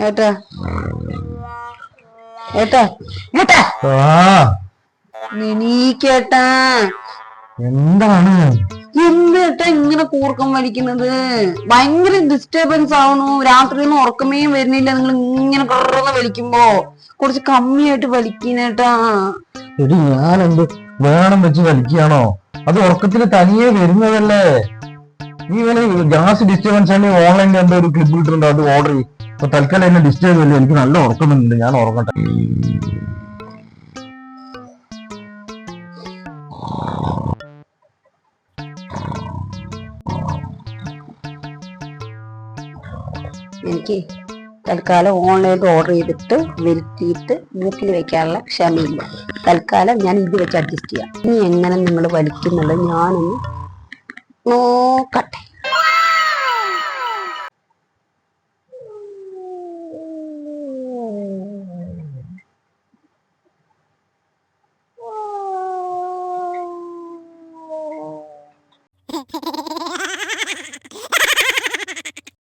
ഏട്ടാ. ഏട്ടാ. ഏട്ടാ ആ. എനിക്കേട്ടാ എന്താണ്? എന്നിട്ടാ ഇങ്ങനെ കൂർക്കം വലിക്കുന്നത്? ഭയങ്കര ഡിസ്റ്റർബൻസ് ആവണു രാത്രി ഒന്നും ഉറക്കമേ വരുന്നില്ല. നിങ്ങൾ ഇങ്ങനെ കറന്ന് വലിക്കുമ്പോ കുറച്ച് കമ്മിയായിട്ട് വലിക്കുന്നേട്ടാ വേണം വെച്ച് വലിക്കുകയാണോ? അത് ഉറക്കത്തിൽ തനിയെ വരുന്നതല്ലേ. നീ വല്ല ഗ്യാസ് ഡിസ്റ്റർബൻസ് ആണ് ഓൺലൈനിൽ എന്തോ ഒരു ക്ലിപ്പ് ഇട്ടിട്ടുണ്ട്. അത് ഓർഡർ ചെയ്യും. അപ്പൊ തൽക്കാലം എന്നെ ഡിസ്റ്റർബ് അല്ലേ എനിക്ക് നല്ല ഉറക്കുന്നുണ്ട് ഞാൻ ഉറങ്ങട്ടെ. എനിക്ക് തൽക്കാലം ഓൺലൈനിൽ ഓർഡർ ചെയ്തിട്ട് വരുത്തിയിട്ട് വീട്ടിൽ വെക്കാനുള്ള ക്ഷമയില്ല. തൽക്കാലം ഞാൻ ഇത് വെച്ച് അഡ്ജസ്റ്റ് ചെയ്യാം. ഇനി എങ്ങനെ നിങ്ങൾ വലിക്കുന്നുള്ളത് ഞാനൊന്ന് നോക്കട്ടെ.